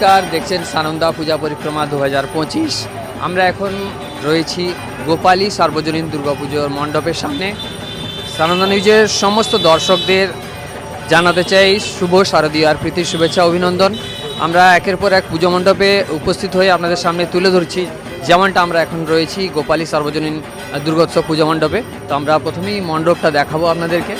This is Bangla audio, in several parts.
নমস্কার, দেখছেন সানন্দা পূজা পরিক্রমা দু হাজার পঁচিশ। আমরা এখন রয়েছি গোপালী সার্বজনীন দুর্গাপুজোর মণ্ডপের সামনে। সানন্দা নিউজের সমস্ত দর্শকদের জানাতে চাই শুভ শারদীয় আর প্রীতির শুভেচ্ছা, অভিনন্দন। আমরা একের পর এক পুজো মণ্ডপে উপস্থিত হয়ে আপনাদের সামনে তুলে ধরছি। যেমনটা আমরা এখন রয়েছি গোপালী সার্বজনীন দুর্গোৎসব পুজো মণ্ডপে। তো আমরা প্রথমেই মণ্ডপটা দেখাবো আপনাদেরকে।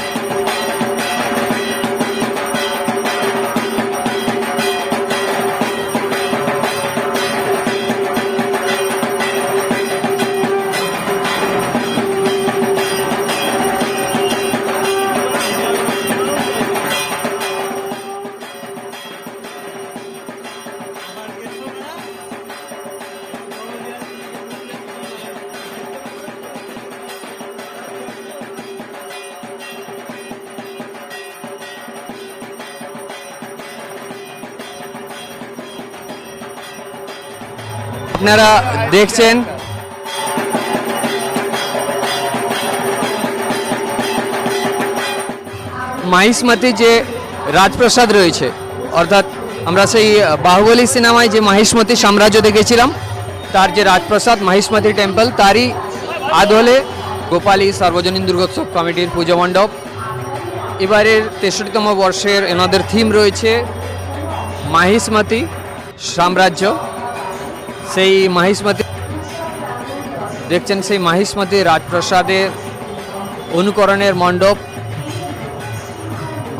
আপনারা দেখছেন। মাহিষ্মতি যে রাজপ্রাসাদ রয়েছে, অর্থাৎ আমরা সেই বাহুবলী সিনেমায় যে মাহিষ্মতি সাম্রাজ্য দেখেছিলাম, তার যে রাজপ্রাসাদ, মাহিষ্মতি টেম্পল, তারই আদলে গোপালী সার্বজনীন দুর্গোৎসব কমিটির পুজো মণ্ডপ। এবারের তেষট্টিতম বর্ষের এনাদের থিম রয়েছে মাহিষ্মতি সাম্রাজ্য। সেই মাহিষ্মতি দেখছেন সেই মাহিষ্মতি রাজপ্রাসাদের অনুকরণের মণ্ডপ,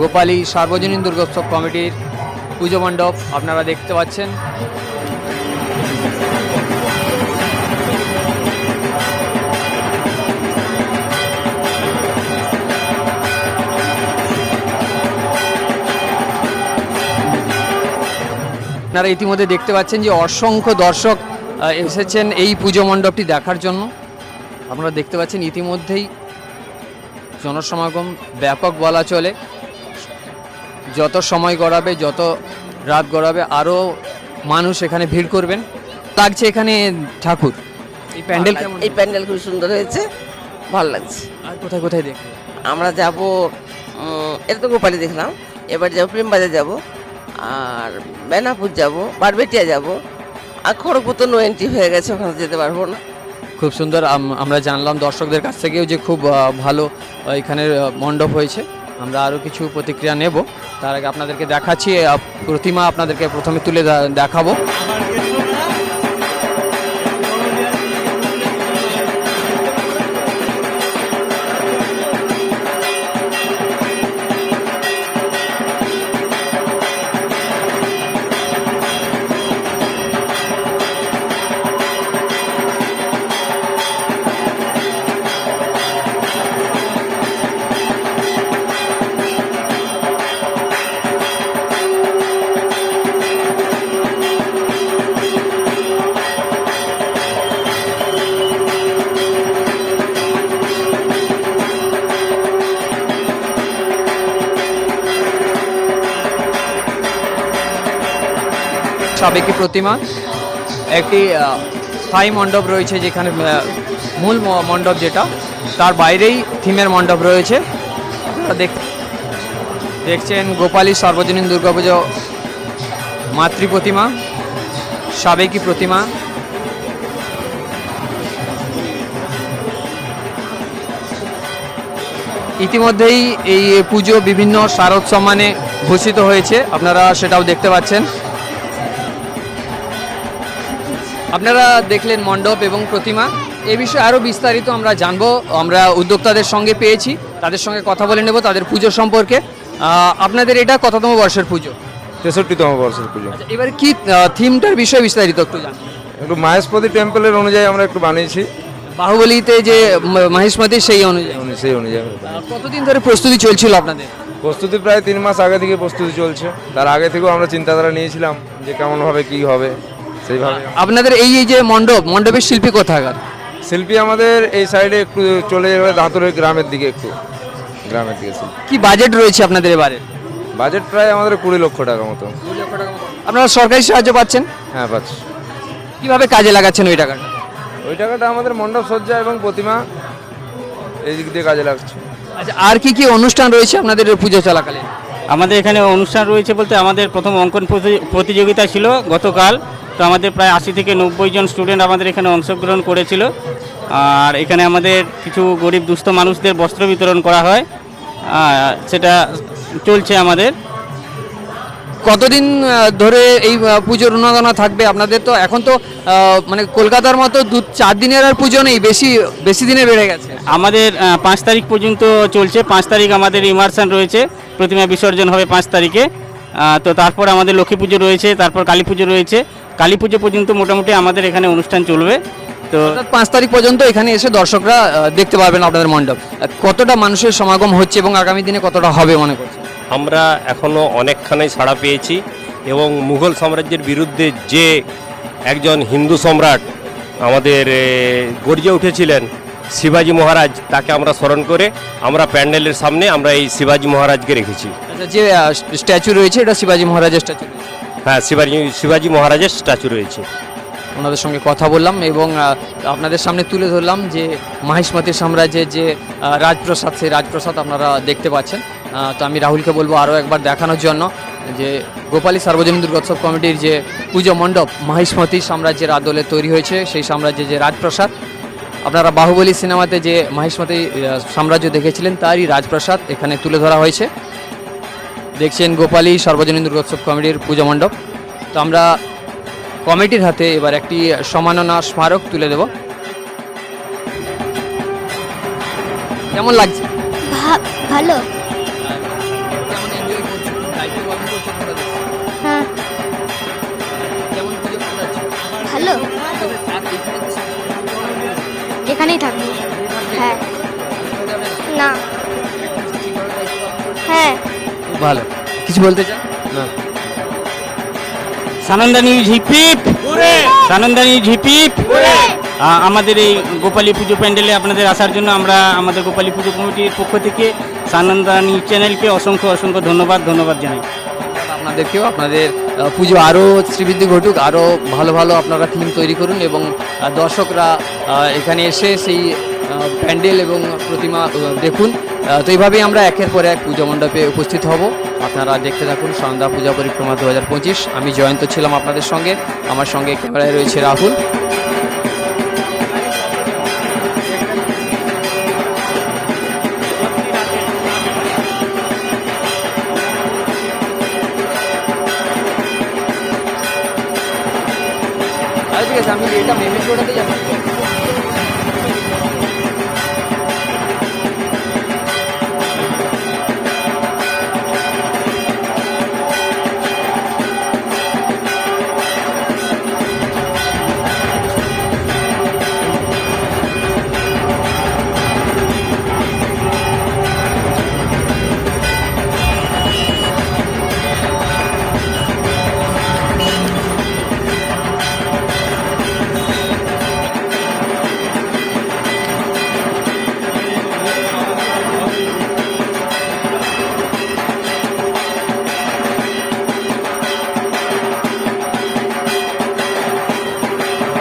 গোপালী সার্বজনীন দুর্গোৎসব কমিটির পুজো মণ্ডপ, আপনারা দেখতে পাচ্ছেন। আপনারা ইতিমধ্যে দেখতে পাচ্ছেন যে অসংখ্য দর্শক এসেছেন এই পুজো মণ্ডপটি দেখার জন্য। আপনারা দেখতে পাচ্ছেন ইতিমধ্যেই জনসমাগম ব্যাপক বলা চলে। যত সময় গড়াবে যত রাত গড়াবে আরও মানুষ এখানে ভিড় করবেন। লাগছে এখানে ঠাকুর। এই প্যান্ডেল এই প্যান্ডেল খুব সুন্দর হয়েছে। ভালো লাগছে। আর কোথায় কোথায় দেখবে আমরা যাব এটা তো গোপালি দেখলাম। এবার যাব প্রেমবাজার যাব। আর বেনাপুর যাব, বারবেটিয়া যাব। আর খড়গপুর তো নো এন্ট্রি হয়ে গেছে, ওখানে যেতে পারব না। খুব সুন্দর আমরা জানলাম দর্শকদের কাছ থেকেও যে খুব ভালো এখানের এখানে মণ্ডপ হয়েছে। আমরা আরও কিছু প্রতিক্রিয়া নেব। তার আগে আপনাদেরকে দেখাচ্ছি প্রতিমা আপনাদেরকে প্রথমে তুলে দেখাবো। সাবেকি প্রতিমা। একটি স্থায়ী মণ্ডপ রয়েছে যেখানে মূল মণ্ডপ যেটা, তার বাইরেই থিমের মণ্ডপ রয়েছে। দেখ- দেখছেন গোপালী সার্বজনীন দুর্গাপুজো মাতৃ প্রতিমা, সাবেকি প্রতিমা। ইতিমধ্যেই এই পুজো বিভিন্ন শারদ সম্মানে ভূষিত হয়েছে। আপনারা সেটাও দেখতে পাচ্ছেন। আপনারা দেখলেন মণ্ডপ এবং প্রতিমা। এ বিষয়ে আরও বিস্তারিত আমরা জানব। আমরা উদ্যোক্তাদের সঙ্গে পেয়েছি। তাদের সঙ্গে কথা বলে নেব তাদের পুজো সম্পর্কে। আপনাদের এটা কততম বর্ষের পুজো? তেষট্টিতম বর্ষের পুজো। আচ্ছা এবার কি থিমটার বিষয়ে বিস্তারিত একটু জান একটু মাহেশপতি টেম্পলের অনুযায়ী আমরা একটু বানিয়েছি। বাহুবলীতে যে ম- মহিষ্মতি সেই অনুযায়ী। সেই অনুযায়ী। কতদিন ধরে প্রস্তুতি চলছিল আপনাদের? প্রস্তুতি প্রায় তিন মাস আগে থেকে প্রস্তুতি চলছে। তার আগে থেকেও আমরা চিন্তাধারা নিয়েছিলাম যে কেমন হবে কি হবে। সেইভাবে আপনাদের এই এই যে মণ্ডপ মণ্ডপের শিল্পী কোথাকার? শিল্পী আমাদের এই সাইডে একটু চলে যাবে দাঁতরের গ্রামের দিকে একটু গ্রামের দিকে শিল্পী। কি বাজেট রয়েছে আপনাদের এবারে? বাজেট প্রায় আমাদের কুড়ি লক্ষ টাকা মতো। আপনারা সরকারি সাহায্য পাচ্ছেন? হ্যাঁ পাচ্ছি। কীভাবে কাজে লাগাচ্ছেন ওই টাকাটা? ওই টাকাটা আমাদের মণ্ডপ সজ্জা এবং প্রতিমা এই দিক দিয়ে কাজে লাগছে। আচ্ছা আর কি কি অনুষ্ঠান রয়েছে আপনাদের পুজো চলাকালীন? আমাদের এখানে অনুষ্ঠান রয়েছে বলতে আমাদের প্রথম অঙ্কন প্রতি- প্রতিযোগিতা ছিল গতকাল। তো আমাদের প্রায় আশি থেকে নব্বই জন স্টুডেন্ট আমাদের এখানে অংশগ্রহণ করেছিল। আর এখানে আমাদের কিছু গরিব দুস্থ মানুষদের বস্ত্র বিতরণ করা হয়। সেটা চলছে আমাদের। কতদিন ধরে এই পুজোর উন্নয়না থাকবে আপনাদের? তো এখন তো মানে কলকাতার মতো দু চার দিনের আর পুজো নেই বেশি বেশি দিনে বেড়ে গেছে। আমাদের পাঁচ তারিখ পর্যন্ত চলছে। পাঁচ তারিখ আমাদের ইমার্শন রয়েছে। প্রতিমা বিসর্জন হবে পাঁচ তারিখে। তো তারপর আমাদের লক্ষ্মী পুজো রয়েছে তারপর কালী পুজো রয়েছে। কালী পুজো পর্যন্ত মোটামুটি আমাদের এখানে অনুষ্ঠান চলবে। তো পাঁচ তারিখ পর্যন্ত এখানে এসে দর্শকরা দেখতে পারবেন আপনাদের মণ্ডপ। কতটা মানুষের সমাগম হচ্ছে এবং আগামী দিনে কতটা হবে মনে করছে আমরা এখনও অনেকখানি ছাড়া পেয়েছি এবং মুঘল সাম্রাজ্যের বিরুদ্ধে যে একজন হিন্দু সম্রাট আমাদের গর্জে উঠেছিলেন শিবাজি মহারাজ তাকে আমরা স্মরণ করে আমরা প্যান্ডেলের সামনে আমরা এই শিবাজি মহারাজকে রেখেছি। আচ্ছা যে স্ট্যাচু রয়েছে এটা শিবাজি মহারাজের স্ট্যাচু হ্যাঁ শিবাজি শিবাজি মহারাজের স্ট্যাচু রয়েছে। ওনাদের সঙ্গে কথা বললাম এবং আপনাদের সামনে তুলে ধরলাম যে মাহিষ্মতি সাম্রাজ্যের যে রাজপ্রসাদ, সেই রাজপ্রসাদ আপনারা দেখতে পাচ্ছেন। তো আমি রাহুলকে বলব আরও একবার দেখানোর জন্য যে গোপালী সার্বজনীন দুর্গোৎসব কমিটির যে পুজো মণ্ডপ মাহিষ্মতি সাম্রাজ্যের আদলে তৈরি হয়েছে, সেই সাম্রাজ্যের যে রাজপ্রসাদ। আপনারা বাহুবলী সিনেমাতে যে মাহিষ্মতি সাম্রাজ্য দেখেছিলেন, তারই রাজপ্রসাদ এখানে তুলে ধরা হয়েছে। দেখছেন গোপালী সার্বজনীন দুর্গোৎসব কমিটির পূজা মণ্ডপ। তো আমরা কমিটির হাতে এবার একটি সম্মাননা স্মারক তুলে দেব। কেমন লাগছে? ভালো। হ্যাঁ। ভালো। এখানেই থাকব হ্যাঁ। না। ভালো। কিছু বলতে চান? না। সানন্দা নিউজ হিপিপ সানন্দা নিউজ হিপিপ আ- আমাদের এই গোপালী পুজো প্যান্ডেলে আপনাদের আসার জন্য আমরা আমাদের গোপালী পুজো কমিটির পক্ষ থেকে সানন্দা নিউজ চ্যানেলকে অসংখ্য অসংখ্য ধন্যবাদ ধন্যবাদ জানাই। আপনাদেরকেও আপনাদের পুজো আরও শ্রীবৃদ্ধি ঘটুক আরও ভালো ভালো আপনারা থিম তৈরি করুন এবং দর্শকরা এখানে এসে সেই প্যান্ডেল এবং প্রতিমা দেখুন। তো এইভাবেই আমরা একের পর এক পুজো মণ্ডপে উপস্থিত হব। আপনারা দেখতে থাকুন সন্ধ্যা পূজা পরিক্রমা দু হাজার পঁচিশ। আমি জয়ন্ত ছিলাম আপনাদের সঙ্গে। আমার সঙ্গে ক্যামেরায় রয়েছে রাহুল। আমি এটা যাব